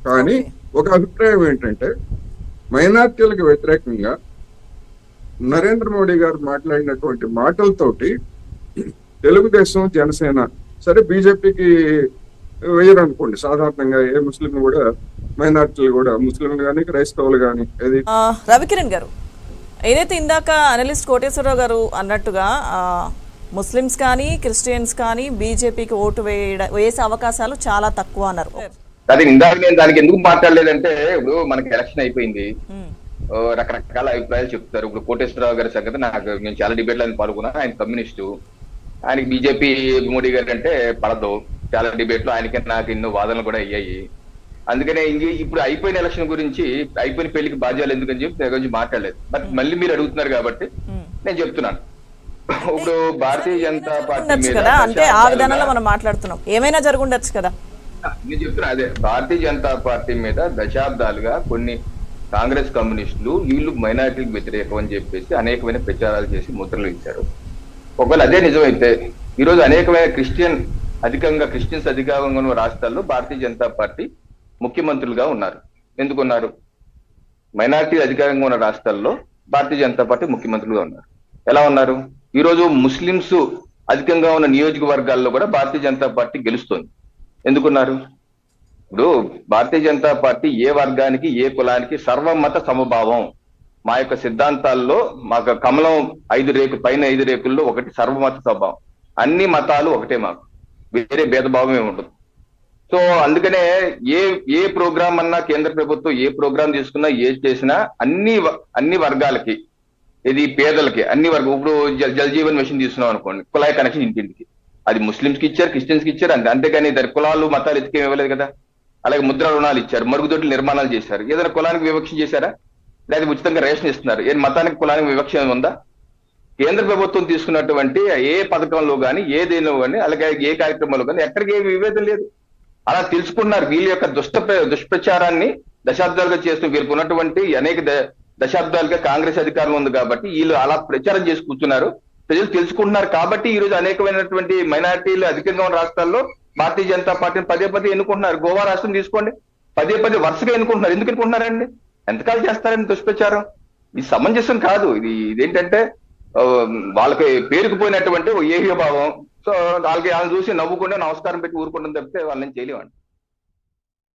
కానీ ఒక అభిప్రాయం ఏంటంటే మైనార్టీలకు వ్యతిరేకంగా నరేంద్ర మోడీ గారు మాట్లాడినటువంటి మాటలతోటి తెలుగుదేశం జనసేన సరే బీజేపీకి వేయరు అనుకోండి సాధారణంగా ఏ ముస్లిం కూడా మైనార్టీలు కూడా ముస్లింలు కానీ క్రైస్తవులు కానీ ఏది? రవికిరణ్ గారు ఏదైతే ఇందాక అనలిస్ట్ కోటేశ్వరరావు గారు అన్నట్టుగా ముస్లిమ్స్ కానీ క్రిస్టియన్స్ కానీ బీజేపీకి ఓటు వేయడ వేసే అవకాశాలు చాలా తక్కువ అన్నారు. అది ఇందాక నేను దానికి ఎందుకు మాట్లాడలేదంటే ఇప్పుడు మనకి ఎలక్షన్ అయిపోయింది. రకరకాల అభిప్రాయాలు చెప్తారు. ఇప్పుడు కోటేశ్వరరావు గారి సంగతి నాకు నేను చాలా డిబేట్లు ఆయన పాల్గొన్నా. ఆయన కమ్యూనిస్టు. ఆయనకి బీజేపీ మోడీ గారు అంటే పడదు. చాలా డిబేట్లు ఆయనకి నాకు ఎన్నో వాదనలు కూడా అయ్యాయి. అందుకనే ఇంక ఇప్పుడు అయిపోయిన ఎలక్షన్ గురించి అయిపోయిన పెళ్ళికి బాధ్యాలు ఎందుకని చెప్పి దాని గురించి మాట్లాడలేదు. బట్ మళ్ళీ మీరు అడుగుతున్నారు కాబట్టి. నేను చెప్తున్నాను. ఇప్పుడు భారతీయ జనతా పార్టీ అంటే ఆ విధానంలో మనం మాట్లాడుతున్నాం. ఏమైనా జరుగుండొచ్చు కదా. నేను చెప్తున్నా అదే భారతీయ జనతా పార్టీ మీద దశాబ్దాలుగా కొన్ని కాంగ్రెస్ కమ్యూనిస్టులు వీళ్ళు మైనారిటీలకు వ్యతిరేకం అని చెప్పేసి అనేకమైన ప్రచారాలు చేసి ముద్రలు ఇచ్చారు. ఒకవేళ అదే నిజమైతే ఈరోజు అనేకమైన క్రిస్టియన్ అధికంగా క్రిస్టియన్స్ అధికంగా ఉన్న రాష్ట్రాల్లో భారతీయ జనతా పార్టీ ముఖ్యమంత్రులుగా ఉన్నారు. ఎందుకున్నారు? మైనారిటీ అధికారంగా ఉన్న రాష్ట్రాల్లో భారతీయ జనతా పార్టీ ముఖ్యమంత్రులుగా ఉన్నారు. ఎలా ఉన్నారు? ఈ రోజు ముస్లింస్ అధికంగా ఉన్న నియోజకవర్గాల్లో కూడా భారతీయ జనతా పార్టీ గెలుస్తోంది. ఎందుకున్నారు? ఇప్పుడు భారతీయ జనతా పార్టీ ఏ వర్గానికి ఏ కులానికి సర్వమత సమభావం. మా యొక్క సిద్ధాంతాల్లో మాకు కమలం ఐదు రేకు పైన ఐదు రేకుల్లో ఒకటి సర్వమత స్వభావం అన్ని మతాలు ఒకటే మాకు. వేరే భేదభావమే ఉండదు. సో అందుకనే ఏ ఏ ప్రోగ్రాం అన్నా కేంద్ర ప్రభుత్వం ఏ ప్రోగ్రాం తీసుకున్నా ఏ చేసినా అన్ని అన్ని వర్గాలకి ఇది పేదలకి అన్ని వర్గం ఇప్పుడు జల్ జల్ జీవన్ మిషన్ తీసుకున్నాం అనుకోండి కులాయి కనెక్షన్ ఇంటింటికి. అది ముస్లింస్కి ఇచ్చారు క్రిస్టియన్స్కి ఇచ్చారు అంతే అంతేగాని ఇద్దరు కులాలు మతాలు ఎత్తుకేం ఇవ్వలేదు కదా. అలాగే ముద్ర రుణాలు ఇచ్చారు మరుగుదొడ్లు నిర్మాణాలు చేశారు. ఏదైనా కులానికి వివక్ష చేశారా? లేదా ఉచితంగా రేషన్ ఇస్తున్నారు. ఏ మతానికి కులానికి వివక్ష ఉందా? కేంద్ర ప్రభుత్వం తీసుకున్నటువంటి ఏ పథకంలో కానీ ఏ దేనిలో కానీ అలాగే ఏ కార్యక్రమంలో కానీ ఎక్కడికి ఏ విభేదం లేదు. అలా తెలుసుకున్నారు. వీళ్ళ యొక్క దుష్ట దుష్ప్రచారాన్ని దశాబ్దాలుగా చేస్తూ వీళ్ళకు ఉన్నటువంటి అనేక ద- దశాబ్దాలుగా కాంగ్రెస్ అధికారంలో ఉంది కాబట్టి వీళ్ళు అలా ప్రచారం చేసి కూర్చున్నారు. ప్రజలు తెలుసుకుంటున్నారు కాబట్టి ఈ రోజు అనేకమైనటువంటి మైనారిటీలు అధికంగా ఉన్న రాష్ట్రాల్లో భారతీయ జనతా పార్టీని పదే పదే ఎన్నుకుంటున్నారు. గోవా రాష్ట్రం తీసుకోండి. పదే పదే వరుసగా ఎన్నుకుంటున్నారు. ఎందుకు ఎన్నుకుంటున్నారండి? ఎంతకాలం చేస్తారండి దుష్ప్రచారం? ఇది సమంజసం కాదు. ఇది ఇదేంటంటే వాళ్ళకి పేరుకుపోయినటువంటి ఓ ఏహ్య సో వాళ్ళకి వాళ్ళని చూసి నవ్వుకుంటే నమస్కారం పెట్టి ఊరుకుంటుంది తప్పితే వాళ్ళని చేయలేమండి.